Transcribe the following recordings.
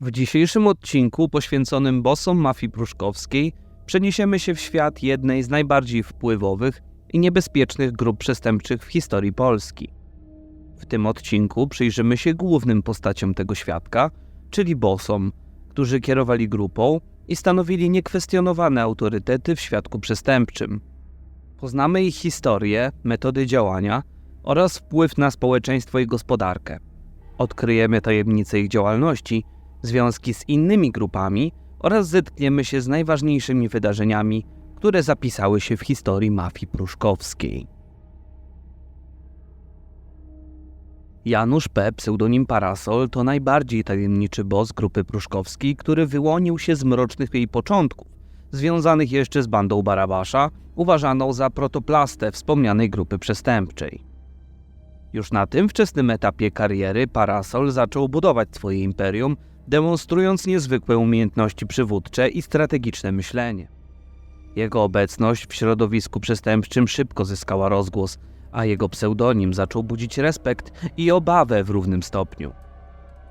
W dzisiejszym odcinku poświęconym bossom mafii pruszkowskiej przeniesiemy się w świat jednej z najbardziej wpływowych i niebezpiecznych grup przestępczych w historii Polski. W tym odcinku przyjrzymy się głównym postaciom tego świadka, czyli bossom, którzy kierowali grupą i stanowili niekwestionowane autorytety w świadku przestępczym. Poznamy ich historię, metody działania oraz wpływ na społeczeństwo i gospodarkę. Odkryjemy tajemnice ich działalności, związki z innymi grupami oraz zetkniemy się z najważniejszymi wydarzeniami, które zapisały się w historii mafii pruszkowskiej. Janusz P., pseudonim Parasol, to najbardziej tajemniczy boss grupy pruszkowskiej, który wyłonił się z mrocznych jej początków, związanych jeszcze z bandą Barabasza, uważaną za protoplastę wspomnianej grupy przestępczej. Już na tym wczesnym etapie kariery Parasol zaczął budować swoje imperium, demonstrując niezwykłe umiejętności przywódcze i strategiczne myślenie. Jego obecność w środowisku przestępczym szybko zyskała rozgłos, a jego pseudonim zaczął budzić respekt i obawę w równym stopniu.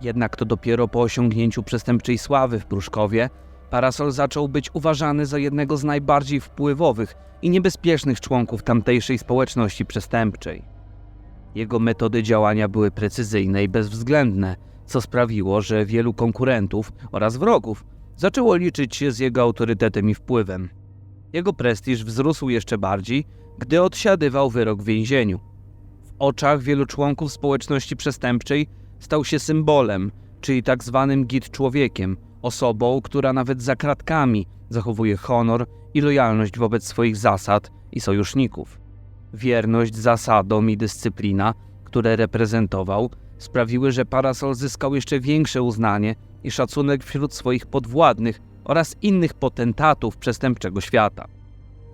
Jednak to dopiero po osiągnięciu przestępczej sławy w Pruszkowie Parasol zaczął być uważany za jednego z najbardziej wpływowych i niebezpiecznych członków tamtejszej społeczności przestępczej. Jego metody działania były precyzyjne i bezwzględne, co sprawiło, że wielu konkurentów oraz wrogów zaczęło liczyć się z jego autorytetem i wpływem. Jego prestiż wzrósł jeszcze bardziej, gdy odsiadywał wyrok w więzieniu. W oczach wielu członków społeczności przestępczej stał się symbolem, czyli tak zwanym git człowiekiem, osobą, która nawet za kratkami zachowuje honor i lojalność wobec swoich zasad i sojuszników. Wierność zasadom i dyscyplina, które reprezentował, sprawiły, że Parasol zyskał jeszcze większe uznanie i szacunek wśród swoich podwładnych oraz innych potentatów przestępczego świata.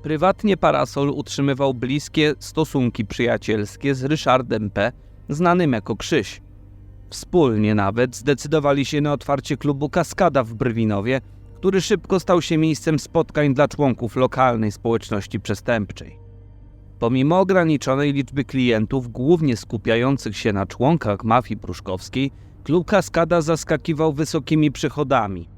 Prywatnie Parasol utrzymywał bliskie stosunki przyjacielskie z Ryszardem P., znanym jako Krzyś. Wspólnie nawet zdecydowali się na otwarcie klubu Kaskada w Brwinowie, który szybko stał się miejscem spotkań dla członków lokalnej społeczności przestępczej. Pomimo ograniczonej liczby klientów, głównie skupiających się na członkach mafii pruszkowskiej, klub Kaskada zaskakiwał wysokimi przychodami.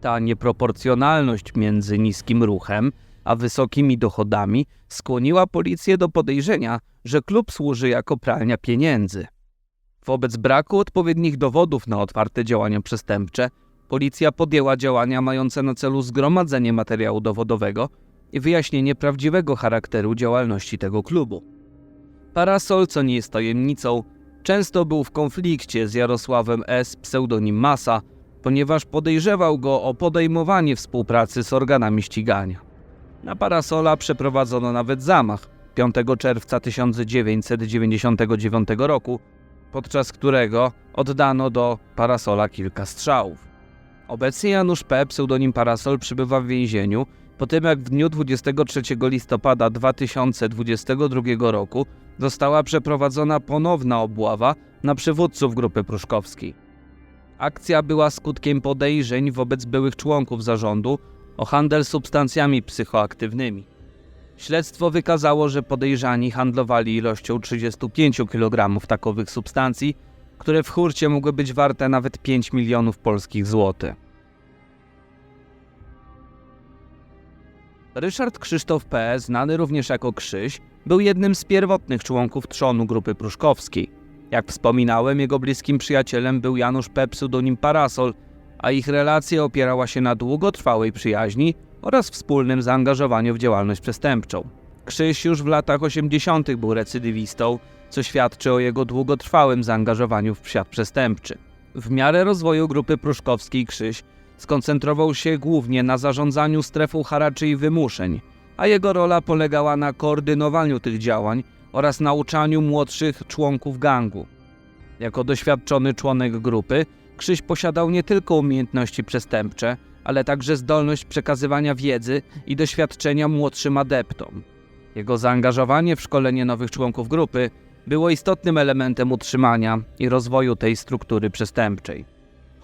Ta nieproporcjonalność między niskim ruchem a wysokimi dochodami skłoniła policję do podejrzenia, że klub służy jako pralnia pieniędzy. Wobec braku odpowiednich dowodów na otwarte działania przestępcze, policja podjęła działania mające na celu zgromadzenie materiału dowodowego i wyjaśnienie prawdziwego charakteru działalności tego klubu. Parasol, co nie jest tajemnicą, często był w konflikcie z Jarosławem S., pseudonim Masa, ponieważ podejrzewał go o podejmowanie współpracy z organami ścigania. Na Parasola przeprowadzono nawet zamach 5 czerwca 1999 roku, podczas którego oddano do Parasola kilka strzałów. Obecnie Janusz P., pseudonim Parasol, przybywa w więzieniu po tym jak w dniu 23 listopada 2022 roku została przeprowadzona ponowna obława na przywódców grupy pruszkowskiej. Akcja była skutkiem podejrzeń wobec byłych członków zarządu o handel substancjami psychoaktywnymi. Śledztwo wykazało, że podejrzani handlowali ilością 35 kg takowych substancji, które w hurcie mogły być warte nawet 5 milionów polskich złotych. Ryszard Krzysztof P., znany również jako Krzyś, był jednym z pierwotnych członków trzonu grupy pruszkowskiej. Jak wspominałem, jego bliskim przyjacielem był Janusz P. pseudonim Parasol, a ich relacja opierała się na długotrwałej przyjaźni oraz wspólnym zaangażowaniu w działalność przestępczą. Krzyś już w latach 80. był recydywistą, co świadczy o jego długotrwałym zaangażowaniu w świat przestępczy. W miarę rozwoju grupy pruszkowskiej Krzyś skoncentrował się głównie na zarządzaniu strefą haraczy i wymuszeń, a jego rola polegała na koordynowaniu tych działań oraz nauczaniu młodszych członków gangu. Jako doświadczony członek grupy, Krzyś posiadał nie tylko umiejętności przestępcze, ale także zdolność przekazywania wiedzy i doświadczenia młodszym adeptom. Jego zaangażowanie w szkolenie nowych członków grupy było istotnym elementem utrzymania i rozwoju tej struktury przestępczej.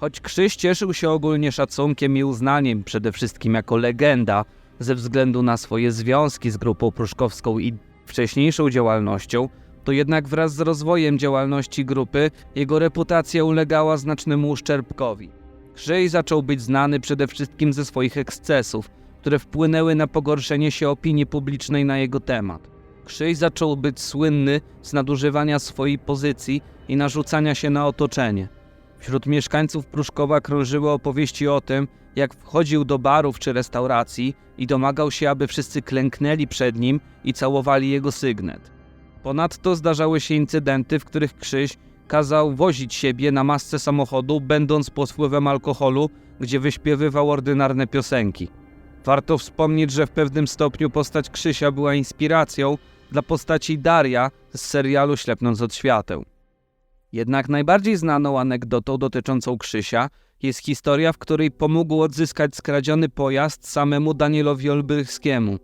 Choć Krzyś cieszył się ogólnie szacunkiem i uznaniem przede wszystkim jako legenda ze względu na swoje związki z grupą pruszkowską i wcześniejszą działalnością, to jednak wraz z rozwojem działalności grupy jego reputacja ulegała znacznemu uszczerbkowi. Krzyś zaczął być znany przede wszystkim ze swoich ekscesów, które wpłynęły na pogorszenie się opinii publicznej na jego temat. Krzyś zaczął być słynny z nadużywania swojej pozycji i narzucania się na otoczenie. Wśród mieszkańców Pruszkowa krążyły opowieści o tym, jak wchodził do barów czy restauracji i domagał się, aby wszyscy klęknęli przed nim i całowali jego sygnet. Ponadto zdarzały się incydenty, w których Krzyś kazał wozić siebie na masce samochodu, będąc pod wpływem alkoholu, gdzie wyśpiewywał ordynarne piosenki. Warto wspomnieć, że w pewnym stopniu postać Krzysia była inspiracją dla postaci Daria z serialu Ślepnąc od świateł. Jednak najbardziej znaną anegdotą dotyczącą Krzysia jest historia, w której pomógł odzyskać skradziony pojazd samemu Danielowi Olbrychskiemu.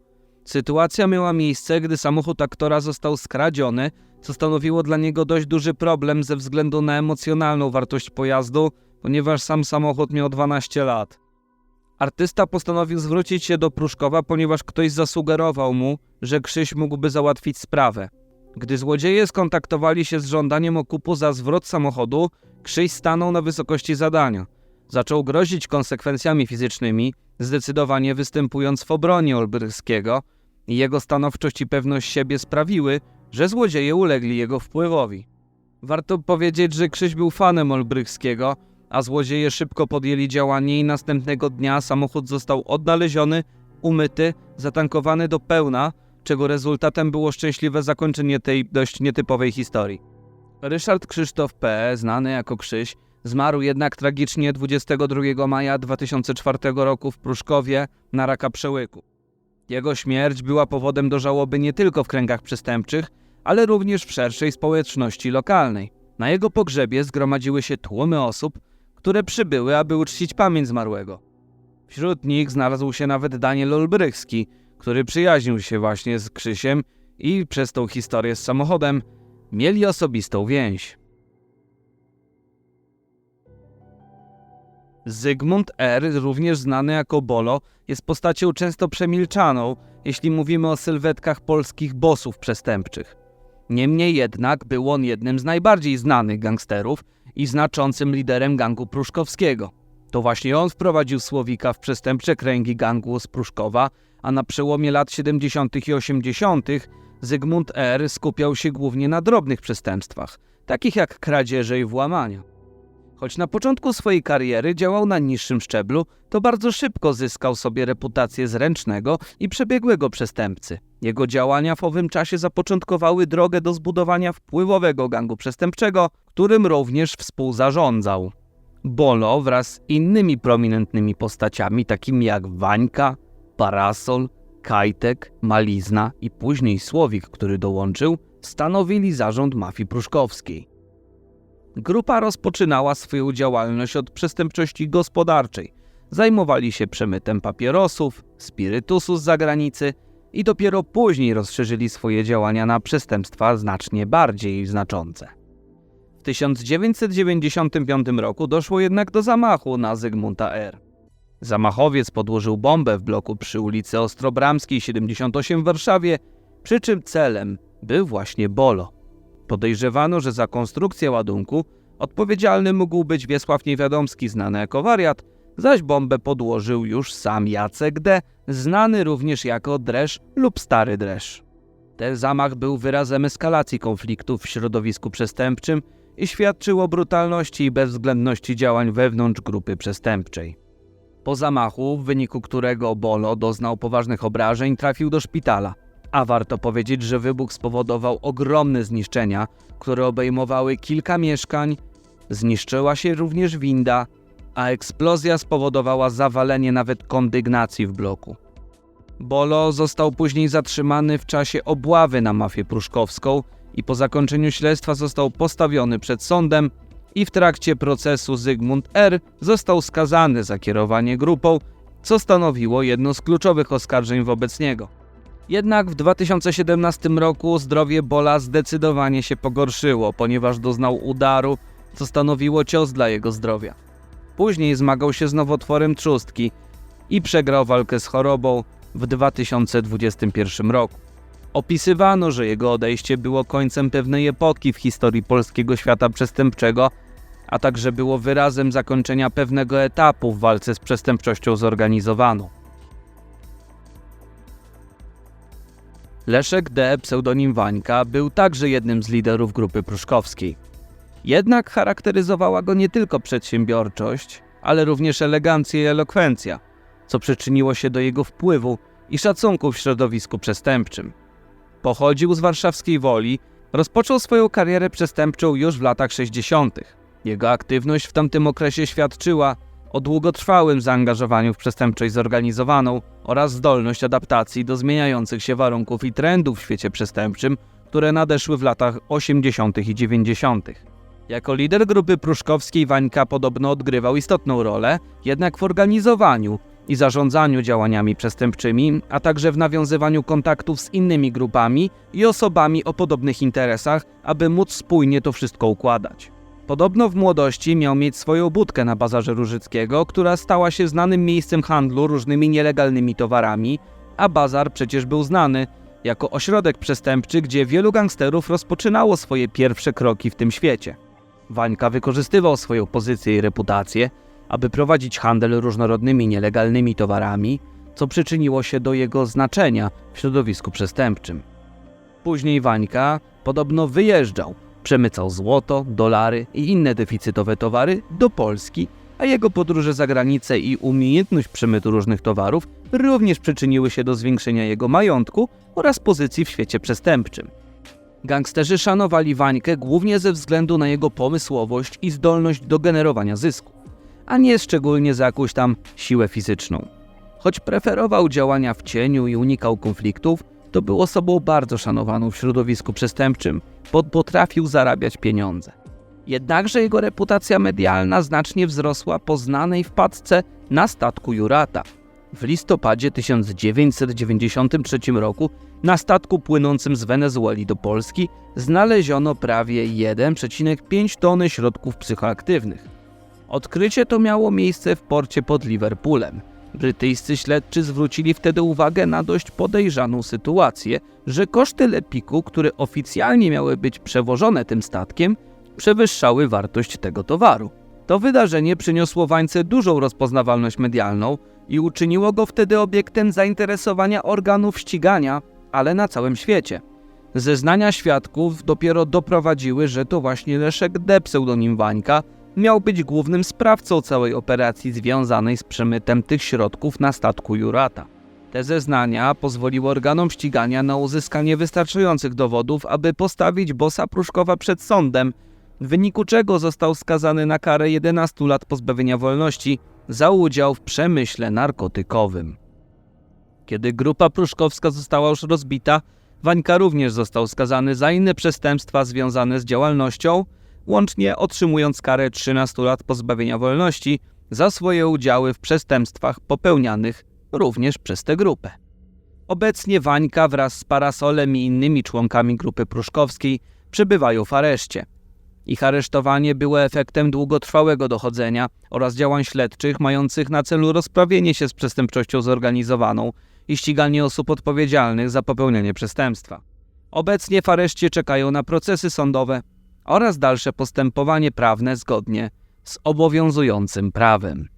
Sytuacja miała miejsce, gdy samochód aktora został skradziony, co stanowiło dla niego dość duży problem ze względu na emocjonalną wartość pojazdu, ponieważ sam samochód miał 12 lat. Artysta postanowił zwrócić się do Pruszkowa, ponieważ ktoś zasugerował mu, że Krzyś mógłby załatwić sprawę. Gdy złodzieje skontaktowali się z żądaniem okupu za zwrot samochodu, Krzyś stanął na wysokości zadania. Zaczął grozić konsekwencjami fizycznymi, zdecydowanie występując w obronie Olbrychskiego i jego stanowczość i pewność siebie sprawiły, że złodzieje ulegli jego wpływowi. Warto powiedzieć, że Krzyś był fanem Olbrychskiego, a złodzieje szybko podjęli działanie i następnego dnia samochód został odnaleziony, umyty, zatankowany do pełna, czego rezultatem było szczęśliwe zakończenie tej dość nietypowej historii. Ryszard Krzysztof P., znany jako Krzyś, zmarł jednak tragicznie 22 maja 2004 roku w Pruszkowie na raka przełyku. Jego śmierć była powodem do żałoby nie tylko w kręgach przestępczych, ale również w szerszej społeczności lokalnej. Na jego pogrzebie zgromadziły się tłumy osób, które przybyły, aby uczcić pamięć zmarłego. Wśród nich znalazł się nawet Daniel Olbrychski, który przyjaźnił się właśnie z Krzysiem i przez tą historię z samochodem mieli osobistą więź. Zygmunt R., również znany jako Bolo, jest postacią często przemilczaną, jeśli mówimy o sylwetkach polskich bossów przestępczych. Niemniej jednak był on jednym z najbardziej znanych gangsterów i znaczącym liderem gangu pruszkowskiego. To właśnie on wprowadził Słowika w przestępcze kręgi gangu z Pruszkowa, a na przełomie lat 70. i 80. Zygmunt R. skupiał się głównie na drobnych przestępstwach, takich jak kradzieże i włamania. Choć na początku swojej kariery działał na niższym szczeblu, to bardzo szybko zyskał sobie reputację zręcznego i przebiegłego przestępcy. Jego działania w owym czasie zapoczątkowały drogę do zbudowania wpływowego gangu przestępczego, którym również współzarządzał. Bolo wraz z innymi prominentnymi postaciami, takimi jak Wańka, Parasol, Kajtek, Malizna i później Słowik, który dołączył, stanowili zarząd mafii pruszkowskiej. Grupa rozpoczynała swoją działalność od przestępczości gospodarczej. Zajmowali się przemytem papierosów, spirytusu z zagranicy i dopiero później rozszerzyli swoje działania na przestępstwa znacznie bardziej znaczące. W 1995 roku doszło jednak do zamachu na Zygmunta R. Zamachowiec podłożył bombę w bloku przy ulicy Ostrobramskiej 78 w Warszawie, przy czym celem był właśnie Bolo. Podejrzewano, że za konstrukcję ładunku odpowiedzialny mógł być Wiesław Niewiadomski, znany jako wariat, zaś bombę podłożył już sam Jacek D., znany również jako Dresz lub Stary Dresz. Ten zamach był wyrazem eskalacji konfliktów w środowisku przestępczym i świadczył o brutalności i bezwzględności działań wewnątrz grupy przestępczej. Po zamachu, w wyniku którego Bolo doznał poważnych obrażeń, trafił do szpitala – a warto powiedzieć, że wybuch spowodował ogromne zniszczenia, które obejmowały kilka mieszkań, zniszczyła się również winda, a eksplozja spowodowała zawalenie nawet kondygnacji w bloku. Bolo został później zatrzymany w czasie obławy na mafię pruszkowską i po zakończeniu śledztwa został postawiony przed sądem i w trakcie procesu Zygmunt R. został skazany za kierowanie grupą, co stanowiło jedno z kluczowych oskarżeń wobec niego. Jednak w 2017 roku zdrowie Bola zdecydowanie się pogorszyło, ponieważ doznał udaru, co stanowiło cios dla jego zdrowia. Później zmagał się z nowotworem trzustki i przegrał walkę z chorobą w 2021 roku. Opisywano, że jego odejście było końcem pewnej epoki w historii polskiego świata przestępczego, a także było wyrazem zakończenia pewnego etapu w walce z przestępczością zorganizowaną. Leszek D., pseudonim Wańka, był także jednym z liderów grupy pruszkowskiej. Jednak charakteryzowała go nie tylko przedsiębiorczość, ale również elegancja i elokwencja, co przyczyniło się do jego wpływu i szacunku w środowisku przestępczym. Pochodził z warszawskiej Woli, rozpoczął swoją karierę przestępczą już w latach 60. Jego aktywność w tamtym okresie świadczyła o długotrwałym zaangażowaniu w przestępczość zorganizowaną oraz zdolność adaptacji do zmieniających się warunków i trendów w świecie przestępczym, które nadeszły w latach 80. i 90. Jako lider grupy pruszkowskiej Wańka podobno odgrywał istotną rolę, jednak w organizowaniu i zarządzaniu działaniami przestępczymi, a także w nawiązywaniu kontaktów z innymi grupami i osobami o podobnych interesach, aby móc spójnie to wszystko układać. Podobno w młodości miał mieć swoją budkę na bazarze Różyckiego, która stała się znanym miejscem handlu różnymi nielegalnymi towarami, a bazar przecież był znany jako ośrodek przestępczy, gdzie wielu gangsterów rozpoczynało swoje pierwsze kroki w tym świecie. Wańka wykorzystywał swoją pozycję i reputację, aby prowadzić handel różnorodnymi nielegalnymi towarami, co przyczyniło się do jego znaczenia w środowisku przestępczym. Później Wańka podobno wyjeżdżał, przemycał złoto, dolary i inne deficytowe towary do Polski, a jego podróże za granicę i umiejętność przemytu różnych towarów również przyczyniły się do zwiększenia jego majątku oraz pozycji w świecie przestępczym. Gangsterzy szanowali Wańkę głównie ze względu na jego pomysłowość i zdolność do generowania zysku, a nie szczególnie za jakąś tam siłę fizyczną. Choć preferował działania w cieniu i unikał konfliktów, to był osobą bardzo szanowaną w środowisku przestępczym, bo potrafił zarabiać pieniądze. Jednakże jego reputacja medialna znacznie wzrosła po znanej wpadce na statku Jurata. W listopadzie 1993 roku na statku płynącym z Wenezueli do Polski znaleziono prawie 1,5 tony środków psychoaktywnych. Odkrycie to miało miejsce w porcie pod Liverpoolem. Brytyjscy śledczy zwrócili wtedy uwagę na dość podejrzaną sytuację, że koszty lepiku, które oficjalnie miały być przewożone tym statkiem, przewyższały wartość tego towaru. To wydarzenie przyniosło Wańce dużą rozpoznawalność medialną i uczyniło go wtedy obiektem zainteresowania organów ścigania, ale na całym świecie. Zeznania świadków dopiero doprowadziły, że to właśnie Leszek D. pseudonim Wańka miał być głównym sprawcą całej operacji związanej z przemytem tych środków na statku Jurata. Te zeznania pozwoliły organom ścigania na uzyskanie wystarczających dowodów, aby postawić bossa Pruszkowa przed sądem, w wyniku czego został skazany na karę 11 lat pozbawienia wolności za udział w przemyśle narkotykowym. Kiedy grupa pruszkowska została już rozbita, Wańka również został skazany za inne przestępstwa związane z działalnością, łącznie otrzymując karę 13 lat pozbawienia wolności za swoje udziały w przestępstwach popełnianych również przez tę grupę. Obecnie Wańka wraz z Parasolem i innymi członkami grupy pruszkowskiej przebywają w areszcie. Ich aresztowanie było efektem długotrwałego dochodzenia oraz działań śledczych mających na celu rozprawienie się z przestępczością zorganizowaną i ściganie osób odpowiedzialnych za popełnienie przestępstwa. Obecnie w areszcie czekają na procesy sądowe oraz dalsze postępowanie prawne zgodnie z obowiązującym prawem.